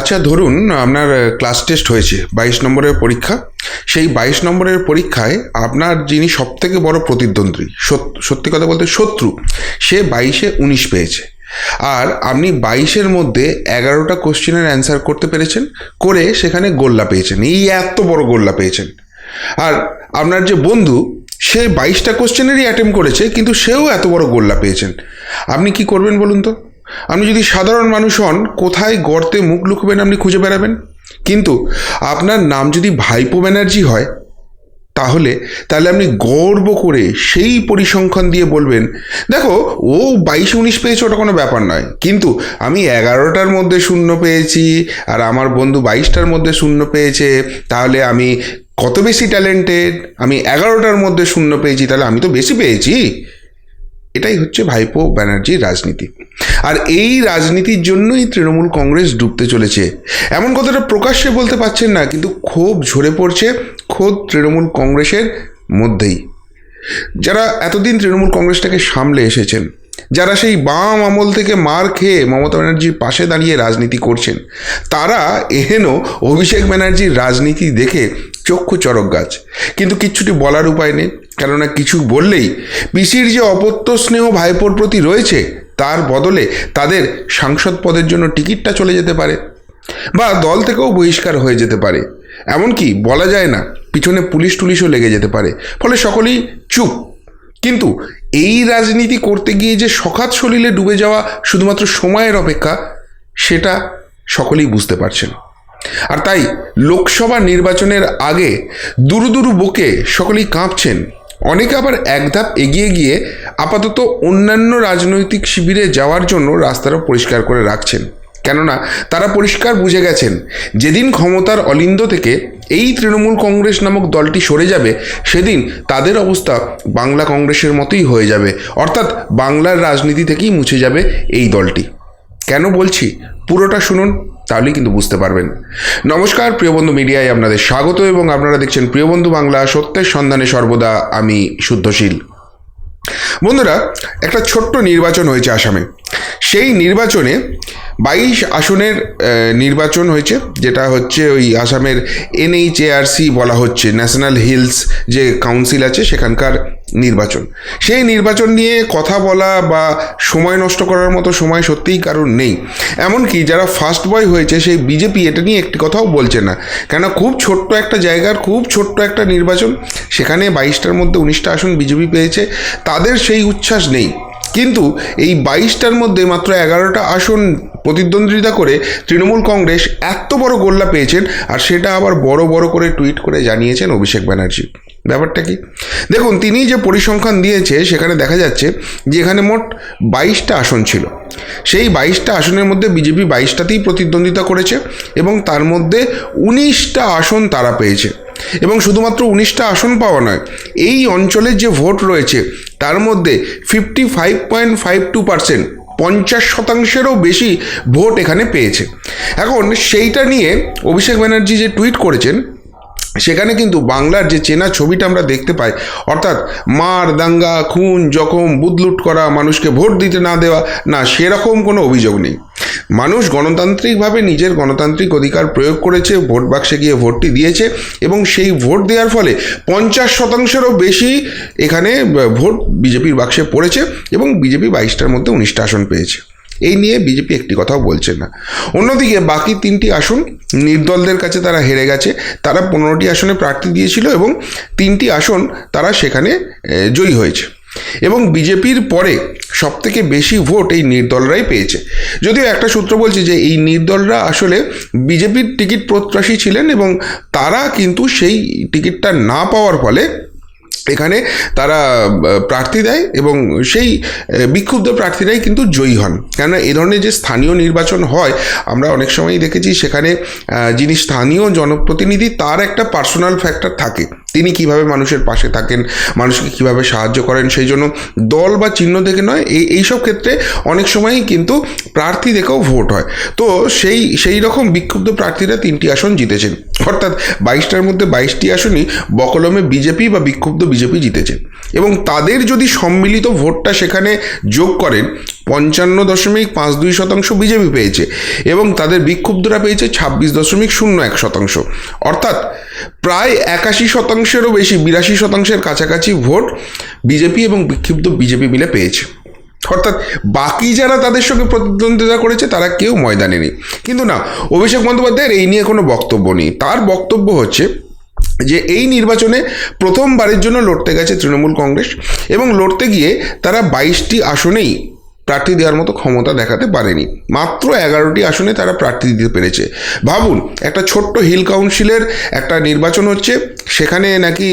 আচ্ছা ধরুন, আপনার ক্লাস টেস্ট হয়েছে, বাইশ নম্বরের পরীক্ষা। সেই বাইশ নম্বরের পরীক্ষায় আপনার যিনি সব থেকে বড় প্রতিদ্বন্দ্বী সত্যি কথা বলতে শত্রু, সে বাইশে উনিশ পেয়েছে। আর আপনি বাইশের মধ্যে এগারোটা কোশ্চেনের অ্যান্সার করতে পেরেছেন, করে সেখানে গোল্লা পেয়েছেন, এই এত বড় গোল্লা পেয়েছেন। আর আপনার যে বন্ধু, সে বাইশটা কোশ্চেনেরই অ্যাটেম্প করেছে, কিন্তু সেও এত বড় গোল্লা পেয়েছেন। আপনি কি করবেন বলুন তো? আপনি যদি সাধারণ মানুষ হন, কোথায় গর্তে মুখ লুকবেন আপনি খুঁজে বেড়াবেন? কিন্তু আপনার নাম যদি ভাইপো ব্যানার্জি হয়, তাহলে তাহলে আপনি গর্ব করে সেই পরিসংখ্যান দিয়ে বলবেন, দেখো, ও বাইশ উনিশ পেয়েছে, ওটা কোনো ব্যাপার নয়। কিন্তু আমি এগারোটার মধ্যে শূন্য পেয়েছি, আর আমার বন্ধু বাইশটার মধ্যে শূন্য পেয়েছে, তাহলে আমি কত বেশি ট্যালেন্টেড? আমি এগারোটার মধ্যে শূন্য পেয়েছি, তাহলে আমি তো বেশি পেয়েছি? এটাই হচ্ছে ভাইপো ব্যানার্জির রাজনীতি। আর এই রাজনীতির জন্যই তৃণমূল কংগ্রেস ডুবতে চলেছে। এমন কথাটা প্রকাশ্যে বলতে পারছেন না, কিন্তু ক্ষোভ ঝরে পড়ছে খোদ তৃণমূল কংগ্রেসের মধ্যেই। যারা এতদিন তৃণমূল কংগ্রেসটাকে সামলে এসেছেন, যারা সেই বাম আমল থেকে মার খেয়ে মমতা ব্যানার্জির পাশে দাঁড়িয়ে রাজনীতি করছেন, তারা এহেন অভিষেক ব্যানার্জির রাজনীতি দেখে চক্ষু চরক গাছ। কিন্তু কিচ্ছুটি বলার উপায় নেই। কেননা কিছু বললেই পিসির যে অপত্য স্নেহ ভাইপোর প্রতি রয়েছে, তার বদলে তাদের সাংসদ পদের জন্য টিকিটটা চলে যেতে পারে বা দল থেকেও বহিষ্কার হয়ে যেতে পারে। এমনকি বলা যায় না, পিছনে পুলিশ টুলিশও লেগে যেতে পারে। ফলে সকলেই চুপ। কিন্তু এই রাজনীতি করতে গিয়ে যে সখাত সলিলে ডুবে যাওয়া শুধুমাত্র সময়ের অপেক্ষা, সেটা সকলেই বুঝতে পারছেন আর তাই লোকসভা নির্বাচনের আগে দুরু দুরু বুকে সকলেই কাঁপছেন। অনেকে আবার এক ধাপ এগিয়ে গিয়ে আপাতত অন্যান্য রাজনৈতিক শিবিরে যাওয়ার জন্য রাস্তাটা পরিষ্কার করে রাখছেন। কেননা তারা পরিষ্কার বুঝে গেছেন, যেদিন ক্ষমতার অলিন্দ থেকে এই তৃণমূল কংগ্রেস নামক দলটি সরে যাবে, সেদিন তাদের অবস্থা বাংলা কংগ্রেসের মতোই হয়ে যাবে। অর্থাৎ বাংলার রাজনীতি থেকেই মুছে যাবে এই দলটি। কেন বলছি? পুরোটা শুনুন। তাহলেই কিন্তু বুঝতে পারবেন। নমস্কার প্রিয়বন্ধু মিডিয়ায় আপনাদের স্বাগত এবং আপনারা দেখছেন প্রিয়বন্ধু বাংলা, সত্যের সন্ধানে সর্বদা আমি শুদ্ধশীল। বন্ধুরা, একটা ছোট্ট নির্বাচন হয়েছে আসামে। সেই নির্বাচনে বাইশ আসনের নির্বাচন হয়েছে, যেটা হচ্ছে ওই আসামের এনএইচএআরসি বলা হচ্ছে, ন্যাশনাল হিলস যে কাউন্সিল আছে, সেখানকার নির্বাচন। সেই নির্বাচন নিয়ে কথা বলা বা সময় নষ্ট করার মতো সময় সত্যিই কারণ নেই। এমনকি যারা ফার্স্ট বয় হয়েছে, সেই বিজেপি এটা নিয়ে একটি কথাও বলছে না। কেন খুব ছোট্ট একটা জায়গার, খুব ছোট্ট একটা নির্বাচন, সেখানে বাইশটার মধ্যে উনিশটা আসন বিজেপি পেয়েছে, তাদের সেই উচ্ছ্বাস নেই। কিন্তু এই বাইশটার মধ্যে মাত্র এগারোটা আসন প্রতিদ্বন্দ্বিতা করে তৃণমূল কংগ্রেস এত বড় গোল্লা পেয়েছেন, আর সেটা আবার বড় বড় করে টুইট করে জানিয়েছেন অভিষেক ব্যানার্জি। ব্যাপারটা কি? দেখুন, তিনি যে পরিসংখ্যান দিয়েছে, সেখানে দেখা যাচ্ছে যে এখানে মোট বাইশটা আসন ছিল। সেই বাইশটা আসনের মধ্যে বিজেপি বাইশটাতেই প্রতিদ্বন্দ্বিতা করেছে এবং তার মধ্যে উনিশটা আসন তারা পেয়েছে। এবং শুধুমাত্র উনিশটা আসন পাওয়া নয়, এই অঞ্চলের যে ভোট রয়েছে, তার মধ্যে fifty five point five two percent, পঞ্চাশ শতাংশেরও বেশি ভোট এখানে পেয়েছে। এখন সেইটা নিয়ে অভিষেক ব্যানার্জি যে টুইট করেছেন সেখানে কিন্তু বাংলার যে চেনা ছবিটা আমরা দেখতে পাই, অর্থাৎ মার, দাঙ্গা, খুন, জখম, বুদলুট করা, মানুষকে ভোট দিতে না দেওয়া, না, সেরকম কোনো অভিযোগ নেই। মানুষ গণতান্ত্রিকভাবে নিজের গণতান্ত্রিক অধিকার প্রয়োগ করেছে, ভোট বাক্সে গিয়ে ভোটটি দিয়েছে এবং সেই ভোট দেওয়ার ফলে পঞ্চাশ শতাংশেরও বেশি এখানে ভোট বিজেপির বাক্সে পড়েছে এবং বিজেপি বাইশটার মধ্যে উনিশটা আসন পেয়েছে। এই নিয়ে বিজেপি একটি কথাও বলছে না। অন্যদিকে বাকি তিনটি আসন নির্দলদের কাছে তারা হেরে গেছে। তারা পনেরোটি আসনে প্রার্থী দিয়েছিল এবং তিনটি আসন তারা সেখানে জয়ী হয়েছে। এবং বিজেপির পরে সবথেকে বেশি ভোট এই নির্দলরাই পেয়েছে। যদিও একটা সূত্র বলছে যে এই নির্দলরা আসলে বিজেপির টিকিট প্রত্যাশী ছিলেন এবং তারা কিন্তু সেই টিকিটটা না পাওয়ার ফলে এখানে তারা প্রার্থী দেয় এবং সেই বিক্ষুব্ধ প্রার্থীরাই কিন্তু জয়ী হন। কেননা এ ধরনের যে স্থানীয় নির্বাচন হয়, আমরা অনেক সময়ই দেখেছি সেখানে যিনি স্থানীয় জনপ্রতিনিধি, তার একটা পার্সোনাল ফ্যাক্টর থাকে। তিনি কীভাবে মানুষের পাশে থাকেন, মানুষকে কীভাবে সাহায্য করেন, সেই জন্য দল বা চিহ্ন দেখে নয়, এই, এইসব ক্ষেত্রে অনেক সময়ই কিন্তু প্রার্থী দেখেও ভোট হয়। তো সেই সেই রকম বিক্ষুব্ধ প্রার্থীরা তিনটি আসন জিতেছেন। অর্থাৎ বাইশটার মধ্যে বাইশটি আসনই বকলমে বিজেপি বা বিক্ষুব্ধ বিজেপি জিতেছে। এবং তাদের যদি সম্মিলিত ভোটটা সেখানে যোগ করেন, পঞ্চান্ন দশমিক পাঁচ দুই শতাংশ বিজেপি পেয়েছে এবং তাদের বিক্ষুব্ধরা পেয়েছে ছাব্বিশ দশমিক শূন্য এক শতাংশ। অর্থাৎ প্রায় একাশি শতাংশেরও বেশি, বিরাশি শতাংশের কাছাকাছি ভোট বিজেপি এবং বিক্ষিপ্ত বিজেপি মিলে পেয়েছে। অর্থাৎ বাকি যারা তাদের সঙ্গে প্রতিদ্বন্দ্বিতা করেছে, তারা কেউ ময়দানে নেই। কিন্তু না, অভিষেক বন্দ্যোপাধ্যায়ের এই নিয়ে কোনো বক্তব্য নেই। তার বক্তব্য হচ্ছে যে, এই নির্বাচনে প্রথমবারের জন্য লড়তে গেছে তৃণমূল কংগ্রেস এবং লড়তে গিয়ে তারা বাইশটি আসনেই প্রার্থী দেওয়ার মতো ক্ষমতা দেখাতে পারেনি। মাত্র এগারোটি আসনে তারা প্রার্থী দিতে পেরেছে। ভাবুন, একটা ছোট্ট হিল কাউন্সিলের একটা নির্বাচন হচ্ছে, সেখানে নাকি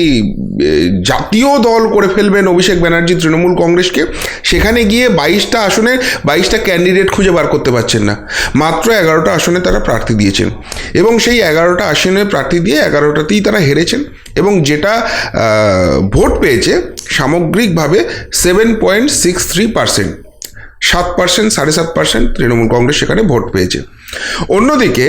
জাতীয় দল করে ফেলবেন অভিষেক ব্যানার্জি তৃণমূল কংগ্রেসকে, সেখানে গিয়ে বাইশটা আসনে বাইশটা ক্যান্ডিডেট খুঁজে বার করতে পারছেন না। মাত্র এগারোটা আসনে তারা প্রার্থী দিয়েছেন। এবং সেই এগারোটা আসনে প্রার্থী দিয়ে এগারোটাতেই তারা হেরেছেন এবং যেটা ভোট পেয়েছে, সামগ্রিকভাবে seven point six three percent সাত পার্সেন্ট সাড়ে সাত পার্সেন্ট তৃণমূল কংগ্রেস সেখানে ভোট পেয়েছে। অন্যদিকে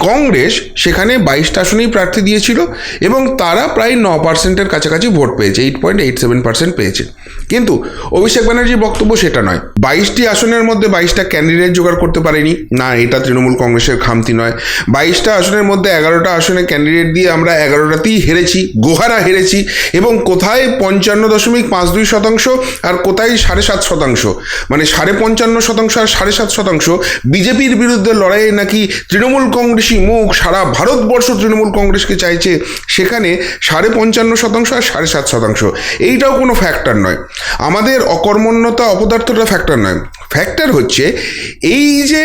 কংগ্রেস সেখানে বাইশটা আসনেই প্রার্থী দিয়েছিল এবং তারা প্রায় ন পার্সেন্টের কাছাকাছি ভোট পেয়েছে eight point eight seven percent পেয়েছে। কিন্তু অভিষেক ব্যানার্জির বক্তব্য সেটা নয়। বাইশটি আসনের মধ্যে বাইশটা ক্যান্ডিডেট জোগাড় করতে পারেনি। না, এটা তৃণমূল কংগ্রেসের খামতি নয়। বাইশটা আসনের মধ্যে এগারোটা আসনে ক্যান্ডিডেট দিয়ে আমরা এগারোটাতেই হেরেছি, গোহারা হেরেছি এবং কোথায় পঞ্চান্ন দশমিক পাঁচ দুই শতাংশ আর কোথায় সাড়ে সাত শতাংশ? মানে সাড়ে পঞ্চান্ন শতাংশ আর সাড়ে সাত শতাংশ বিজেপির বিরুদ্ধে লড়াইয়ে নাকি তৃণমূল কংগ্রেসই মুখ, সারা ভারতবর্ষ তৃণমূল কংগ্রেসকে চাইছে, সেখানে সাড়ে পঞ্চান্ন শতাংশ আর সাড়ে সাত শতাংশ। এইটাও কোনো ফ্যাক্টর নয়। আমাদের অকর্মণ্যতা অপদার্থটা ফ্যাক্টর নয়। ফ্যাক্টর হচ্ছে এই যে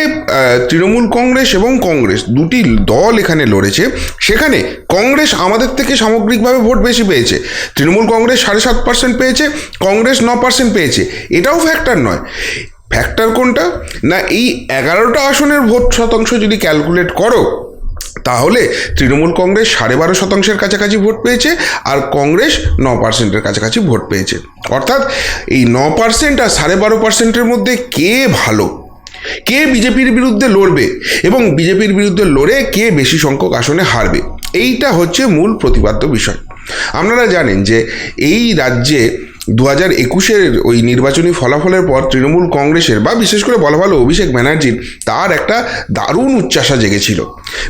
তৃণমূল কংগ্রেস এবং কংগ্রেস দুটি দল এখানে লড়েছে, সেখানে কংগ্রেস আমাদের থেকে সামগ্রিকভাবে ভোট বেশি পেয়েছে। তৃণমূল কংগ্রেস সাড়ে সাত পার্সেন্ট পেয়েছে, কংগ্রেস ন পার্সেন্ট পেয়েছে। এটাও ফ্যাক্টর নয়। ফ্যাক্টর কোনটা? না, এই এগারোটা আসনের ভোট শতাংশ যদি ক্যালকুলেট করো, তাহলে তৃণমূল কংগ্রেস সাড়ে বারো শতাংশের কাছাকাছি ভোট পেয়েছে আর কংগ্রেস ন পার্সেন্টের কাছাকাছি ভোট পেয়েছে। অর্থাৎ এই ন পার্সেন্ট আর সাড়ে বারো পার্সেন্টের মধ্যে কে ভালো? কে বিজেপির বিরুদ্ধে লড়বে? এবং বিজেপির বিরুদ্ধে লড়ে কে বেশি সংখ্যক আসনে হারবে? এইটা হচ্ছে মূল প্রতিপাদ্য বিষয়। আপনারা জানেন যে এই রাজ্যে দু হাজার একুশের ওই নির্বাচনী ফলাফলের পর তৃণমূল কংগ্রেসের বা বিশেষ করে বলা ভালো অভিষেক ব্যানার্জির তার একটা দারুণ উচ্চাসা জেগেছিল।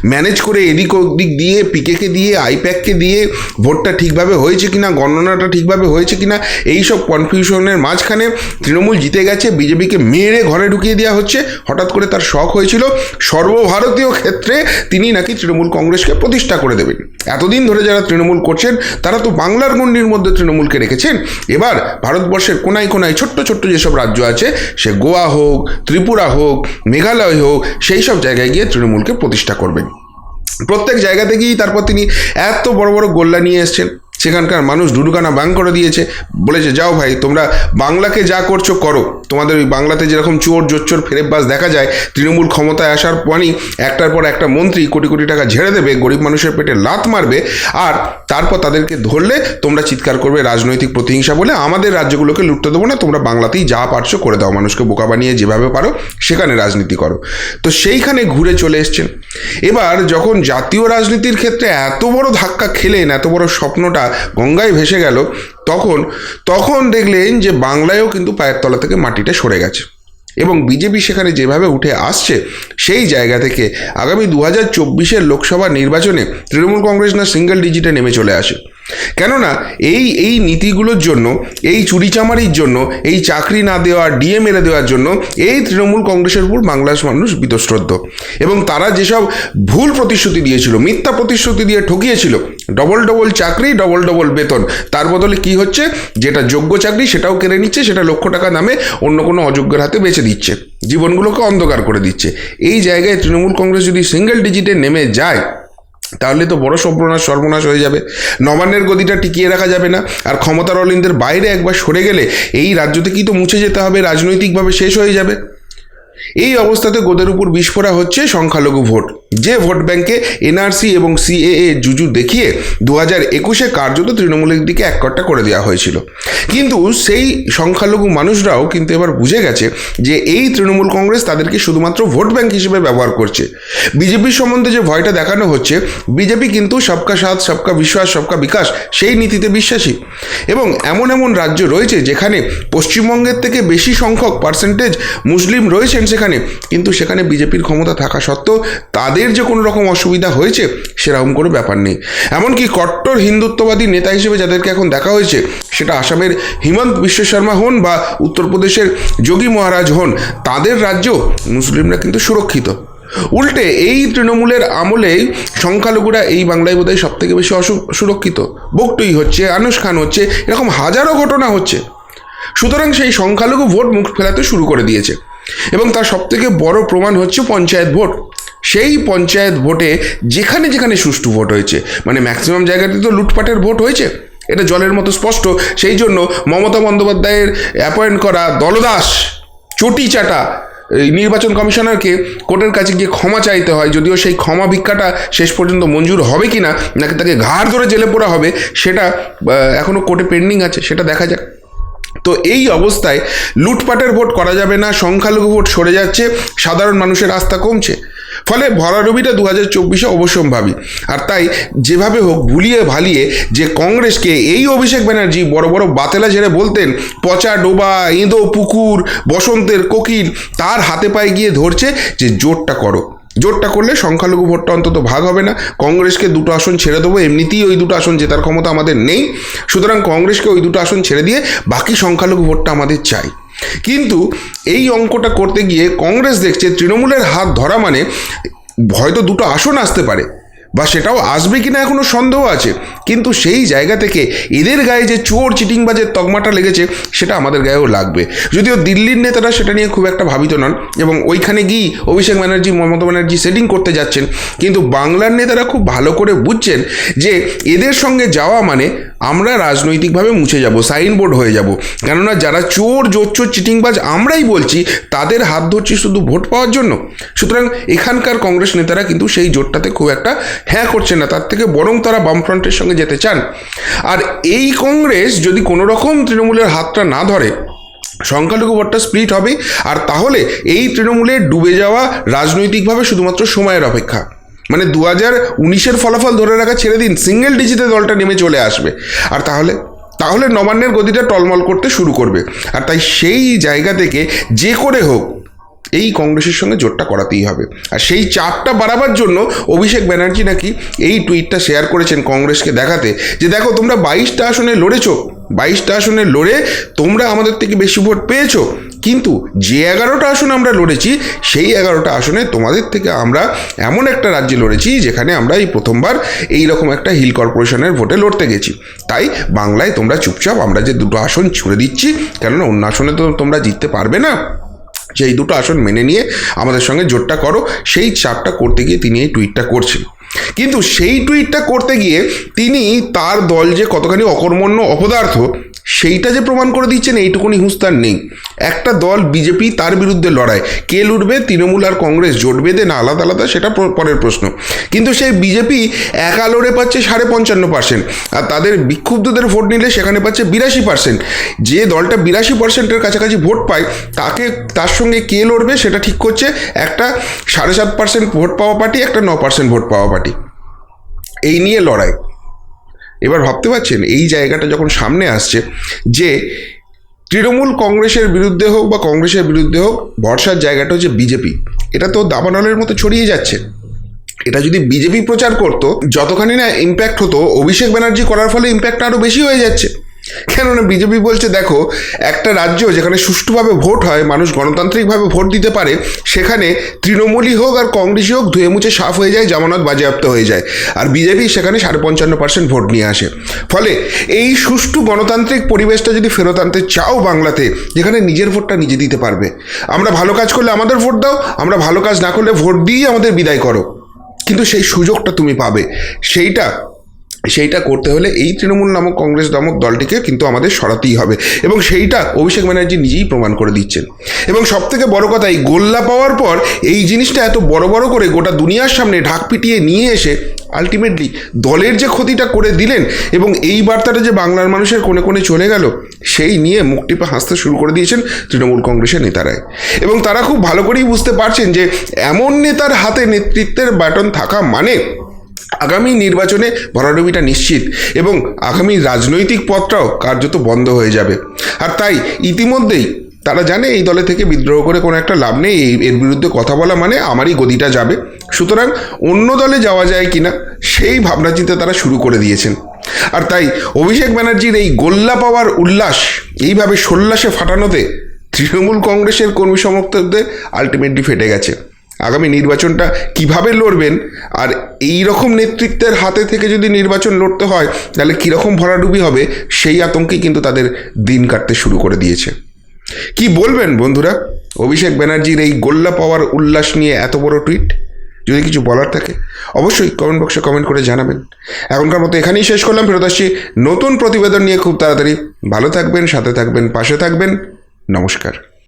ম্যানেজ করে এদিক ওদিক দিয়ে, পিকেকে দিয়ে, আইপ্যাককে দিয়ে ভোটটা ঠিকভাবে হয়েছে কিনা, গণনাটা ঠিকভাবে হয়েছে কিনা, এই সব কনফিউশনের মাঝখানে তৃণমূল জিতে গেছে, বিজেপিকে মেরে ঘরে ঢুকিয়ে দেওয়া হচ্ছে, হঠাৎ করে তার শখ হয়েছিল, সর্বভারতীয় ক্ষেত্রে তিনি নাকি তৃণমূল কংগ্রেসকে প্রতিষ্ঠা করে দেবেন। এতদিন ধরে যারা তৃণমূল করছেন, তারা তো বাংলার গণ্ডির মধ্যে তৃণমূলকে রেখেছেন, এবার ভারতবর্ষের কোনায় কোনায় ছোট্ট ছোট্ট যেসব রাজ্য আছে, সে গোয়া হোক, ত্রিপুরা হোক, মেঘালয় হোক, সেই সব জায়গায় গিয়ে তৃণমূলকে প্রতিষ্ঠা করবেন। প্রত্যেক জায়গা থেকেই তারপর তিনি এত বড় বড় গোল্লা নিয়ে এসছেন। সেখানকার মানুষ ডুডুকানা ব্যাং করে দিয়েছে। বলেছে, যাও ভাই, তোমরা বাংলাকে যা করছ করো। তোমাদের ওই বাংলাতে যেরকম চোর, জোচ্চোর ফেরেববাজ দেখা যায়, তৃণমূল ক্ষমতায় আসার পরই একটার পর একটা মন্ত্রী কোটি কোটি টাকা ঝেড়ে দেবে, গরিব মানুষের পেটে লাত মারবে আর তারপর তাদেরকে ধরলে তোমরা চিৎকার করবে রাজনৈতিক প্রতিহিংসা বলে আমাদের রাজ্যগুলোকে লুটতে দেবো না, তোমরা বাংলাতেই যা পারছ করে দাও। মানুষকে বোকা বানিয়ে যেভাবে পারো, সেখানে রাজনীতি করো। তো সেইখানে ঘুরে চলে এসছেন। এবার যখন জাতীয় রাজনীতির ক্ষেত্রে এত বড় ধাক্কা খেলেন, এত বড় স্বপ্নটা গঙ্গায় ভেসে গেল, তখন তখন দেখলেন যে বাংলায়ও কিন্তু পায়ের তলা থেকে মাটিটা সরে গেছে। এবং বিজেপি সেখানে যেভাবে উঠে আসছে, সেই জায়গা থেকে আগামী দু হাজার চব্বিশের লোকসভা নির্বাচনে তৃণমূল কংগ্রেস না সিঙ্গেল ডিজিটে নেমে চলে আসে। কেননা এই এই নীতিগুলোর জন্য, এই চুরিচামারির জন্য, এই চাকরি না দেওয়া ডিএ মেরে দেওয়ার জন্য এই তৃণমূল কংগ্রেসের উপর বাংলার মানুষ বীতশ্রদ্ধ। এবং তারা যেসব ভুল প্রতিশ্রুতি দিয়েছিল, মিথ্যা প্রতিশ্রুতি দিয়ে ঠকিয়েছিল, ডবল ডবল চাকরি, ডবল ডবল বেতন, তার বদলে কি হচ্ছে? যেটা যোগ্য চাকরি সেটাও কেড়ে নিচ্ছে, সেটা লক্ষ টাকা দামে অন্য কোনো অযোগ্যের হাতে বেছে দিচ্ছে, জীবনগুলোকে অন্ধকার করে দিচ্ছে। এই জায়গায় তৃণমূল কংগ্রেস যদি সিঙ্গেল ডিজিটে নেমে যায় তাহলে তো বড় সর্বনাশ সর্বনাশ হয়ে যাবে। নবান্নের গদিটা টিকিয়ে রাখা যাবে না, আর ক্ষমতার অলিন্দের বাইরে একবার সরে গেলে এই রাজ্য থেকেই তো মুছে যেতে হবে, রাজনৈতিকভাবে শেষ হয়ে যাবে। এই অবস্থাতে গোদের উপর বিস্ফোরা হচ্ছে সংখ্যালঘু ভোট। যে ভোট ব্যাংকে এনআরসি এবং সিএএ জুজু দেখিয়ে দু হাজার একুশে কার্যত তৃণমূলের দিকে এক কট্টা করে দেওয়া হয়েছিল। কিন্তু সেই সংখ্যালঘু মানুষরাও কিন্তু এবার বুঝে গেছে যে এই তৃণমূল কংগ্রেস তাদেরকে শুধুমাত্র ভোট ব্যাংক হিসেবে ব্যবহার করছে। বিজেপির সম্বন্ধে যে ভয়টা দেখানো হচ্ছে, বিজেপি কিন্তু সবকা সাথ, সবকা বিশ্বাস, সবকা বিকাশ সেই নীতিতে বিশ্বাসী। এবং এমন এমন রাজ্য রয়েছে যেখানে পশ্চিমবঙ্গের থেকে বেশি সংখ্যক পার্সেন্টেজ মুসলিম রয়েছেন সেখানে। কিন্তু সেখানে বিজেপির ক্ষমতা থাকা সত্ত্বেও তাদের যে কোনো রকম অসুবিধা হয়েছে, সেরকম কোনো ব্যাপার নেই। এমনকি কট্টর হিন্দুত্ববাদী নেতা হিসেবে যাদেরকে এখন দেখা হয়েছে, সেটা আসামের হিমন্ত বিশ্ব শর্মা হন বা উত্তরপ্রদেশের যোগী মহারাজ হন, তাদের রাজ্যেও মুসলিমরা কিন্তু সুরক্ষিত। উল্টে এই তৃণমূলের আমলেই সংখ্যালঘুরা এই বাংলায় বোধহয় সব থেকে বেশি সুরক্ষিত। বকটুই হচ্ছে, আনুষ খান হচ্ছে, এরকম হাজারো ঘটনা হচ্ছে। সুতরাং সেই সংখ্যালঘু ভোট মুখ ফেলাতে শুরু করে দিয়েছে। এবং তার সবথেকে বড় প্রমাণ হচ্ছে পঞ্চায়েত ভোট। সেই পঞ্চায়েত ভোটে যেখানে যেখানে সুষ্ঠু ভোট হয়েছে মানে ম্যাক্সিমাম জায়গাতে তো লুটপাটের ভোট হয়েছে, এটা জলের মতো স্পষ্ট। সেই জন্য মমতা বন্দ্যোপাধ্যায়ের অ্যাপয়েন্ট করা দলদাস, চটি চাটা নির্বাচন কমিশনারকে কোর্টের কাছে গিয়ে ক্ষমা চাইতে হয়, যদিও সেই ক্ষমা ভিক্ষাটা শেষ পর্যন্ত মঞ্জুর হবে কি না নাকি তাকে ঘাড় ধরে জেলে পোড়া হবে, সেটা এখনও কোর্টে পেন্ডিং আছে, সেটা দেখা যাক। তো এই অবস্থায় লুটপাটের ভোট করা যাবে না, সংখ্যালঘু ভোট সরে যাচ্ছে, সাধারণ মানুষের আস্থা কমছে। ফলে ভরারবিটা দু হাজার চব্বিশে অবশ্যম্ভাবী। আর তাই যেভাবে হোক ভুলিয়ে ভালিয়ে যে কংগ্রেসকে এই অভিষেক ব্যানার্জি বড় বড় বাতেলা ঝেড়ে বলতেন, পচা ডোবা ইঁদো পুকুর, বসন্তের কোকিল, তার হাতে পায়ে গিয়ে ধরছে যে জোরটা করো। জোরটা করলে সংখ্যালঘু ভোটটা অন্তত ভাগ হবে না। কংগ্রেসকে দুটো আসন ছেড়ে দেবো, এমনিতেই ওই দুটো আসন জেতার ক্ষমতা আমাদের নেই। সুতরাং কংগ্রেসকে ওই দুটো আসন ছেড়ে দিয়ে বাকি সংখ্যালঘু ভোটটা আমাদের চাই। কিন্তু এই অঙ্কটা করতে গিয়ে কংগ্রেস দেখছে তৃণমূলের হাত ধরা মানে হয়তো দুটো আসন আসতে পারে। বা সেটাও আসবে কি না এখনও সন্দেহ আছে। কিন্তু সেই জায়গা থেকে এদের গায়ে যে চোর চিটিংবাজের তকমাটা লেগেছে, সেটা আমাদের গায়েও লাগবে। যদিও দিল্লির নেতারা সেটা নিয়ে খুব একটা ভাবিত নন এবং ওইখানে গিয়েই অভিষেক ব্যানার্জি, মমতা ব্যানার্জি সেটিং করতে যাচ্ছেন। কিন্তু বাংলার নেতারা খুব ভালো করে বুঝছেন যে এদের সঙ্গে যাওয়া মানে আমরা রাজনৈতিকভাবে মুছে যাব, সাইনবোর্ড হয়ে যাব। কেননা যারা চোর জোচ্চোর চিটিংবাজ আমরাই বলছি, তাদের হাত ধরছি শুধু ভোট পাওয়ার জন্য। সুতরাং এখানকার কংগ্রেস নেতারা কিন্তু সেই জোটটাতে খুব একটা হ্যাঁ করছে না, তার থেকে বরং তারা বামফ্রন্টের সঙ্গে যেতে চান। আর এই কংগ্রেস যদি কোনো রকম তৃণমূলের হাতটা না ধরে, সংখ্যালঘু ভোটটা স্প্লিট হবে, আর তাহলে এই তৃণমূলের ডুবে যাওয়া রাজনৈতিকভাবে শুধুমাত্র সময়ের অপেক্ষা। মানে দু হাজার উনিশের ফলাফল ধরে রাখা ছেড়ে দিন সিঙ্গেল ডিজিটে দলটা নেমে চলে আসবে। আর তাহলে তাহলে নবান্নের গতিটা টলমল করতে শুরু করবে। আর তাই সেই জায়গা থেকে যে করে হোক, এই কংগ্রেসের সঙ্গে জোটটা করাতেই হবে। আর সেই চাপটা বাড়াবার জন্য অভিষেক ব্যানার্জি নাকি এই টুইটটা শেয়ার করেছেন কংগ্রেসকে দেখাতে, যে দেখো তোমরা বাইশটা আসনে লড়েছো বাইশটা আসনে লড়ে তোমরা আমাদের থেকে বেশি ভোট পেয়েছ। কিন্তু যে এগারোটা আসন আমরা লড়েছি, সেই এগারোটা আসনে তোমাদের থেকে আমরা এমন একটা রাজ্যে লড়েছি, যেখানে আমরা এই প্রথমবার এই রকম একটা হিল কর্পোরেশনের ভোটে লড়তে গেছি। তাই বাংলায় তোমরা চুপচাপ আমরা যে দুটো আসন ছুড়ে দিচ্ছি, কেননা অন্য আসনে তো তোমরা জিততে পারবে না। সেই দুটো আসন মেনে নিয়ে আমাদের সঙ্গে জোটটা করো। সেই চাপটা করতে গিয়ে তিনি এই টুইটটা করছেন। কিন্তু সেই টুইটটা করতে গিয়ে তিনি তার দল যে কতখানি অকর্মণ্য অপদার্থ সেইটা যে প্রমাণ করে দিচ্ছেন, এইটুকুনি হুঁস্তার নেই। একটা দল বিজেপি তার বিরুদ্ধে লড়াই। কে লুটবে তৃণমূল আর কংগ্রেস জোট বেঁধে না, আলাদা আলাদা, সেটা পরের প্রশ্ন। কিন্তু সেই বিজেপি একা লড়ে পাচ্ছে সাড়ে পঞ্চান্ন পার্সেন্ট আর তাদের বিক্ষুব্ধদের ভোট নিলে সেখানে পাচ্ছে বিরাশি পার্সেন্ট যে দলটা বিরাশি পার্সেন্টের কাছাকাছি ভোট পায়, তাকে, তার সঙ্গে কে লড়বে সেটা ঠিক করছে একটা সাড়ে সাত পার্সেন্ট ভোট পাওয়া পার্টি, একটা ন পার্সেন্ট ভোট পাওয়া পার্টি। এই নিয়ে লড়াই। এবার ভাবতে পারছেন, এই জায়গাটা যখন সামনে আসছে যে তৃণমূল কংগ্রেসের বিরুদ্ধে হোক বা কংগ্রেসের বিরুদ্ধে হোক, ভরসার জায়গাটা হচ্ছে বিজেপি। এটা তো দাবানলের মতো ছড়িয়ে যাচ্ছে। এটা যদি বিজেপি প্রচার করতো, যতখানি না ইম্প্যাক্ট হতো, অভিষেক ব্যানার্জি করার ফলে ইম্প্যাক্ট আরও বেশি হয়ে যাচ্ছে। কেননা বিজেপি বলছে, দেখো, একটা রাজ্য যেখানে সুষ্ঠুভাবে ভোট হয়, মানুষ গণতান্ত্রিকভাবে ভোট দিতে পারে, সেখানে তৃণমূলই হোক আর কংগ্রেসই হোক, ধুয়ে মুছে সাফ হয়ে যায়, জামানত বাজেয়াপ্ত হয়ে যায়। আর বিজেপি সেখানে সাড়ে পঞ্চান্ন পার্সেন্ট ভোট নিয়ে আসে। ফলে এই সুষ্ঠু গণতান্ত্রিক পরিবেশটা যদি ফেরত আনতে চাও বাংলাতে, যেখানে নিজের ভোটটা নিজে দিতে পারবে, আমরা ভালো কাজ করলে আমাদের ভোট দাও, আমরা ভালো কাজ না করলে ভোট দিয়েই আমাদের বিদায় করো। কিন্তু সেই সুযোগটা তুমি পাবে। সেইটা সেইটা করতে হলে এই তৃণমূল নামক কংগ্রেস নামক দলটিকে কিন্তু আমাদের সরাতেই হবে। এবং সেইটা অভিষেক ব্যানার্জি নিজেই প্রমাণ করে দিচ্ছেন। এবং সব থেকে বড় কথা, এই গোল্লা পাওয়ার পর এই জিনিসটা এত বড় বড় করে গোটা দুনিয়ার সামনে ঢাক পিটিয়ে নিয়ে এসে আলটিমেটলি দলের যে ক্ষতিটা করে দিলেন এবং এই বার্তাটা যে বাংলার মানুষের কোণে কোণে চলে গেল, সেই নিয়ে মুখ টিপে হাসতে শুরু করে দিয়েছেন তৃণমূল কংগ্রেসের নেতারাই। এবং তারা খুব ভালো করেই বুঝতে পারছেন যে এমন নেতার হাতে নেতৃত্বের ব্যাটন থাকা মানে আগামী নির্বাচনে ভরাডুবিটা নিশ্চিত এবং আগামী রাজনৈতিক পথটাও কার্যত বন্ধ হয়ে যাবে। আর তাই ইতিমধ্যেই তারা জানে এই দলে থেকে বিদ্রোহ করে কোনো একটা লাভ নেই এর বিরুদ্ধে কথা বলা মানে আমারই গদিটা যাবে। সুতরাং অন্য দলে যাওয়া যায় কিনা সেই ভাবনা চিন্তা তারা শুরু করে দিয়েছেন। আর তাই অভিষেক ব্যানার্জির এই গোল্লা পাওয়ার উল্লাস, এইভাবে সোল্লাসে ফাটানোতে তৃণমূল কংগ্রেসের কর্মী সমর্থকদের আলটিমেটলি ফেটে গেছে। আগামী নির্বাচনটা কীভাবে লড়বেন? আর এই রকম নেতৃত্বের হাতে থেকে যদি নির্বাচন লড়তে হয়, তাহলে কীরকম ভরাডুবি হবে? সেই আতঙ্কেই কিন্তু তাদের দিন কাটতে শুরু করে দিয়েছে। কি বলবেন বন্ধুরা? অভিষেক ব্যানার্জির এই গোল্লা পাওয়ার উল্লাস নিয়ে এত বড় টুইট? যদি কিছু বলার থাকে, অবশ্যই কমেন্ট বক্সে কমেন্ট করে জানাবেন। এখনকার মতো এখানেই শেষ করলাম। ফেরত আসছি নতুন প্রতিবেদন নিয়ে খুব তাড়াতাড়ি। ভালো থাকবেন, সাথে থাকবেন, পাশে থাকবেন। নমস্কার।